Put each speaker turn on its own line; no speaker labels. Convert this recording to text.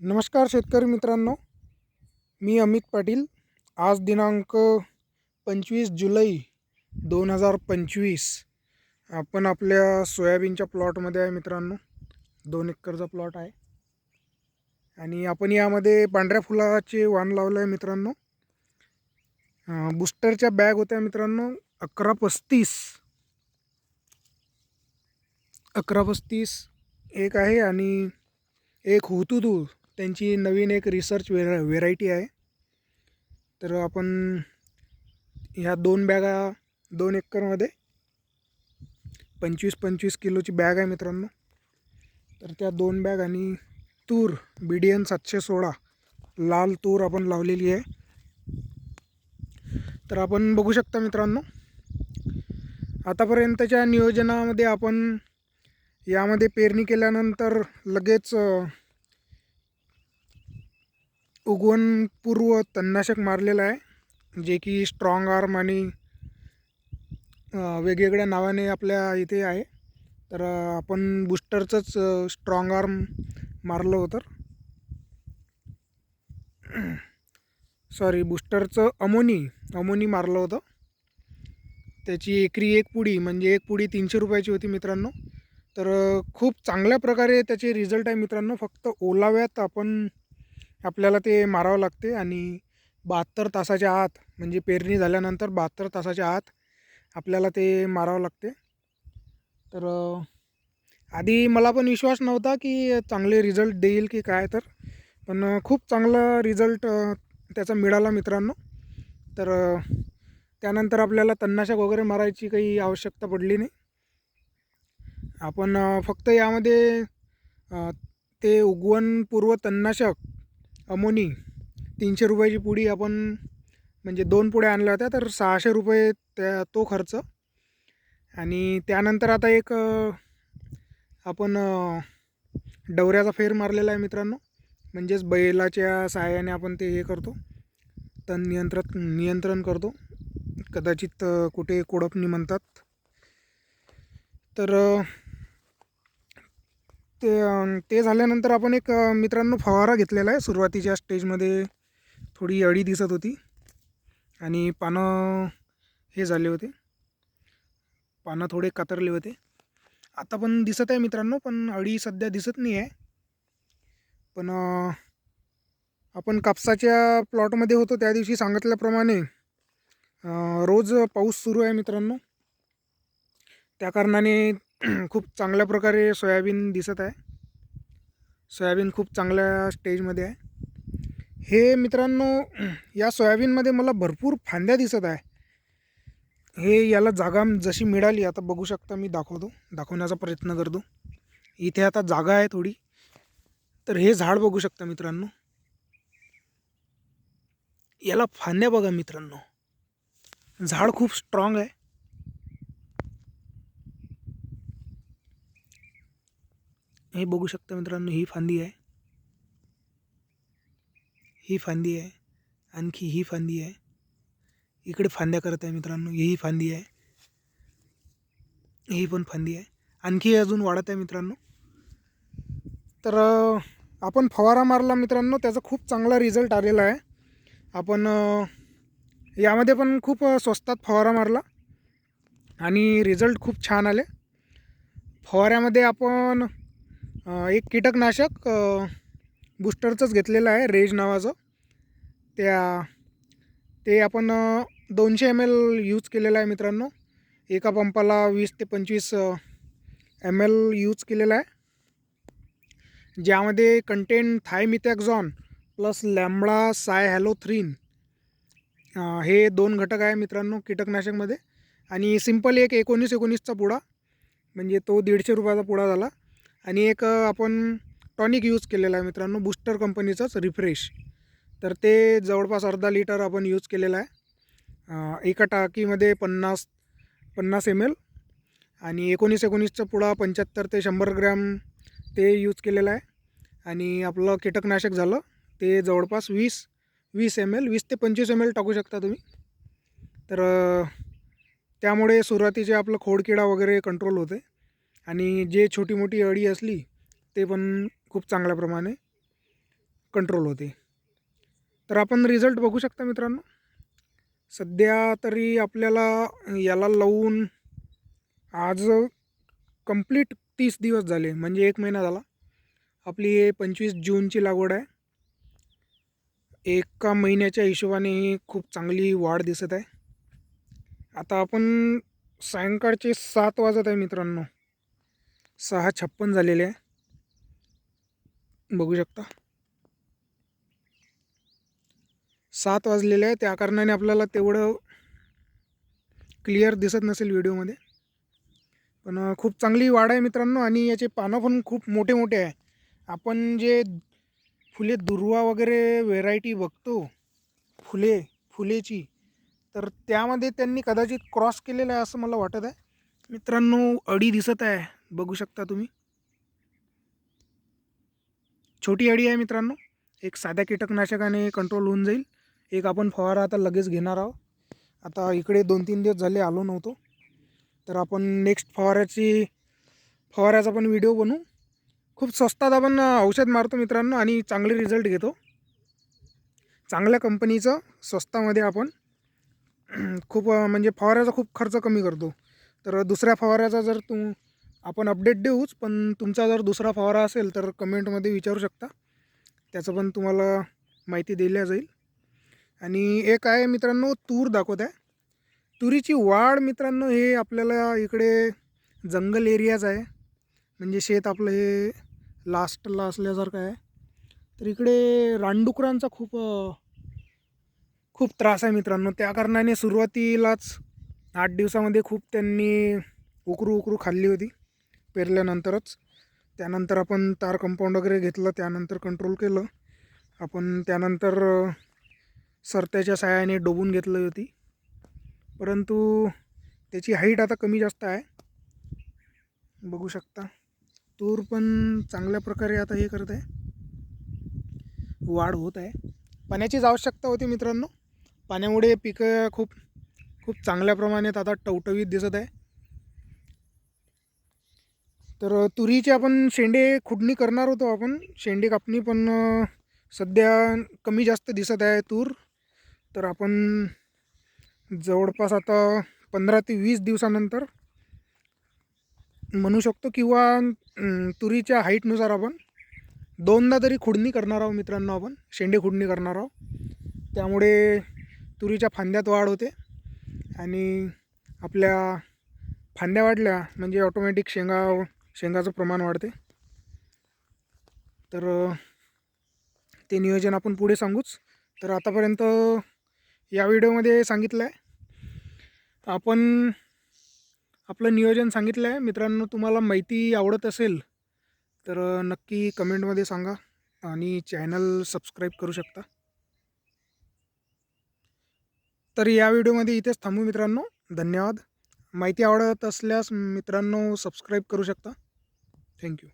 नमस्कार शेतकरी मित्रांनो मी अमित पाटील. आज दिनांक पंचवीस जुलै दोन हजार पंचवीस. आपण आपल्या सोयाबीनच्या प्लॉटमध्ये आहे मित्रांनो दोन एकरचा प्लॉट आहे. आणि आपण यामध्ये पांढऱ्या फुलाचे वाण लावलं आहे मित्रांनो. बुस्टरच्या बूस्टरच्या बॅग होत्या मित्रांनो अकरा पस्तीस. अकरा पस्तीस एक आहे आणि एक हुतुतू त्यांची नवीन एक रिसर्च वेरा व्हेरायटी आहे. तर आपण ह्या दोन बॅगा दोन एकरमध्ये पंचवीस पंचवीस किलोची बॅग आहे मित्रांनो. तर त्या दोन बॅग आणि तूर बी डी एन सातशे सोळा लाल तूर आपण लावलेली आहे. तर आपण बघू शकता मित्रांनो आतापर्यंतच्या नियोजनामध्ये आपण यामध्ये पेरणी केल्यानंतर लगेच उगवणपूर्व तणनाशक मारलेलं आहे जे की स्ट्रॉंग आर्म आणि वेगवेगळ्या नावाने आपल्या इथे आहे. तर आपण बूस्टरचंच स्ट्रॉंग आर्म मारलं होतं. सॉरी बूस्टरचं अमोनी अमोनी मारलं होतं. त्याची एकरी एक पुडी म्हणजे एक पुडी तीनशे रुपयाची होती मित्रांनो. तर खूप चांगल्या प्रकारे त्याचे रिझल्ट आहे मित्रांनो. फक्त ओलाव्यात आपण आपल्याला ते मारावं लागते आणि बहात्तर तासाच्या आत म्हणजे पेरणी झाल्यानंतर बहात्तर तासाच्या आत आपल्याला ते मारावं लागते. तर आधी मला पण विश्वास नव्हता की चांगले रिझल्ट देईल की काय तर पण खूप चांगला रिझल्ट त्याचा मिळाला मित्रांनो. तर त्यानंतर आपल्याला तणनाशक वगैरे मारायची काही आवश्यकता पडली नाही. आपण फक्त यामध्ये ते उगवणपूर्व तणनाशक अमोनी तीनशे रुपयाची पुडी आपण म्हणजे दोन पुड्या आणल्या होत्या तर सहाशे रुपये त्या तो खर्च. आणि त्यानंतर आता एक आपण डवऱ्याचा फेर मारलेला आहे मित्रांनो. म्हणजेच बैलाच्या सहाय्याने आपण ते हे करतो. तण नियंत्रण नियंत्रण करतो. कदाचित कुठे कोडपणी म्हणतात. तर ते ते झाल्यानंतर आपण एक मित्रांनो फवारा घेतलेला आहे सुरुवातीच्या स्टेजमध्ये. थोडी अळी दिसत होती. आणि पानं हे झाले होते. पानं थोडे कातरले होते. आता पण दिसत आहे मित्रांनो पण अळी सध्या दिसत नाही आहे. पण आपण कापसाच्या प्लॉटमध्ये होतो त्या दिवशी सांगितल्याप्रमाणे रोज पाऊस सुरू आहे मित्रांनो. त्या कारणाने खूप चांगल्या प्रकारे सोयाबीन दिसत आहे. सोयाबीन खूप चांगल्या स्टेजमध्ये आहे. हे मित्रांनो या सोयाबीनमध्ये मला भरपूर फांद्या दिसत आहे. हे याला जागा जशी मिळाली आता बघू शकता मी दाखवतो दाखवण्याचा प्रयत्न करतो. इथे आता जागा आहे थोडी. तर हे झाड बघू शकता मित्रांनो. याला फांद्या बघा मित्रांनो. झाड खूप स्ट्रॉंग आहे. हे बघू शकता मित्रांनो ही फांदी आहे. ही फांदी आहे. आणखी ही फांदी आहे. इकडे फांद्या करत आहे मित्रांनो ही फांदी आहे. ही पण फांदी आहे. आणखी अजून वाढत आहे मित्रांनो. तर आपण फवारा मारला मित्रांनो त्याचा खूप चांगला रिझल्ट आलेला आहे. आपण यामध्ये पण खूप स्वस्तात फवारा मारला. आणि रिझल्ट खूप छान आले. फवाऱ्यामध्ये आपण एक कीटकनाशक बूस्टरचंच घेतलेलं आहे रेज नावाचं. त्या ते आपण दोनशे एम एल यूज केलेलं आहे मित्रांनो. एका पंपाला वीस ते पंचवीस एम एल यूज केलेला आहे. ज्यामध्ये कंटेंट थायमिथॅक्झॉन प्लस लॅम्बडा साय हॅलोथ्रीन हे दोन घटक आहे मित्रांनो कीटकनाशकमध्ये. आणि सिंपल एक एकोणीस एकोणीसचा पुडा म्हणजे तो दीडशे रुपयाचा पुडा झाला. आणि एक आपण टॉनिक यूज केलेला आहे मित्रांनो बूस्टर कंपनीचंच रिफ्रेश. तर ते जवळपास अर्धा लिटर आपण यूज केलेला आहे. एका टाकीमध्ये पन्नास पन्नास एम एल आणि एकोणीस एकोणीसचा पुडा पंच्याहत्तर ते शंभर ग्रॅम ते यूज केलेलं आहे. आणि आपलं कीटकनाशक झालं ते जवळपास वीस वीस एम एल वीस ते पंचवीस एम एल टाकू शकता तुम्ही. तर त्यामुळे सुरुवातीचे आपलं खोडकिडा वगैरे कंट्रोल होते. आणि जे छोटी मोठी अळी असली ते पण खूप चांगल्या प्रमाणे कंट्रोल होते. तर आपण रिझल्ट बघू शकता मित्रांनो. सध्या तरी आपल्याला याला लावून आज कंप्लीट तीस दिवस झाले म्हणजे एक महिना झाला. आपली पंचवीस जूनची लागवड आहे. एका महिन्याच्या हिशोबाने ही खूप चांगली वाढ दिसत आहे. आता आपण सायंकाळचे सात वाजत आहे मित्रांनो. सहा छप्पन झालेले आहे. बघू शकता. सात वाजलेले आहे. त्या कारणाने आपल्याला तेवढं क्लिअर दिसत नसेल व्हिडिओमध्ये. पण खूप चांगली वाढ आहे मित्रांनो आणि याचे पानं पण खूप मोठे मोठे आहे. आपण जे फुले दुर्वा वगैरे व्हेरायटी बघतो फुले फुलेची तर त्यामध्ये त्यांनी कदाचित क्रॉस केलेलं आहे असं मला वाटत आहे. मित्रांनो अडी दिसत आहे. बघू शकता तुम्ही. छोटी अडी आहे मित्रांनो एक साध्या कीटकनाशकाने कंट्रोल होऊन जाईल. एक आपण फवारा आता लगेच घेणार आहोत. आता इकडे दोन तीन दिवस झाले आलो नव्हतो. तर आपण नेक्स्ट फवाऱ्याची फवाऱ्याचा पण व्हिडिओ बनवू. खूप स्वस्तात आपण औषध मारतो मित्रांनो आणि चांगले रिझल्ट घेतो. चांगल्या कंपनीचं स्वस्तामध्ये आपण खूप म्हणजे फवाऱ्याचा खूप खर्च कमी करतो. तर दुसऱ्या फवाऱ्याचा जर तू आपण अपडेट देऊच पण तुमचा जर दुसरा फवारा असेल तर कमेंटमध्ये विचारू शकता. त्याचं पण तुम्हाला माहिती दिल्या जाईल. आणि एक आहे मित्रांनो तूर दाखवत आहे तुरीची वाढ मित्रांनो हे आपल्याला इकडे जंगल एरियाच आहे. म्हणजे शेत आपलं हे लास्टला असल्यासारखं आहे. तर इकडे रानडुकरांचा खूप खूप त्रास आहे मित्रांनो. त्या कारणाने सुरुवातीलाच आठ दिवसामध्ये खूप त्यांनी उकरू उकरू खाल्ली होती. पेरल्यानंतरच त्यानंतर आपण तार कंपाऊंड वगैरे घेतलं त्यानंतर कंट्रोल केलं. आपण त्यानंतर सरत्याच्या सहाय्याने डोबून घेतली होती परंतु त्याची हाईट आता कमी जास्त आहे. बघू शकता. तूर पण चांगल्या प्रकारे आता हे करत आहे. वाढ होत आहे. पाण्याचीच आवश्यकता होती मित्रांनो. पाण्यामुळे पिकं खूप खूप चांगल्या प्रमाणात आता टवटवीत दिसत आहे. तर तुरीचे आपण शेंडे खुडणी करणार होतो आपण. शेंडे कापणी पण सध्या कमी जास्त दिसत आहे तूर. तर आपण जवळपास आता पंधरा ते वीस दिवसानंतर म्हणू शकतो किंवा तुरीच्या हाईटनुसार आपण दोनदा तरी खुडणी करणार आहोत मित्रांनो आपण. शेंडे खुडणी करणार आहोत. त्यामुळे तुरीच्या फांद्यात वाढ होते आणि आपल्या फांद्या वाढल्या म्हणजे ऑटोमॅटिक शेंगा शेंगाचं प्रमाण वाढते. तर ते नियोजन आपण पुढे सांगूच. तर आतापर्यंत या व्हिडिओमध्ये सांगितलं आहे आपण आपलं नियोजन सांगितलं आहे मित्रांनो तुम्हाला माहिती आवडत असेल तर नक्की कमेंटमध्ये सांगा आणि चॅनल सबस्क्राईब करू शकता. तर या व्हिडिओमध्ये इथेच थांबू मित्रांनो. धन्यवाद. माहिती आवडत असल्यास मित्रांनो सबस्क्राईब करू शकता. Thank you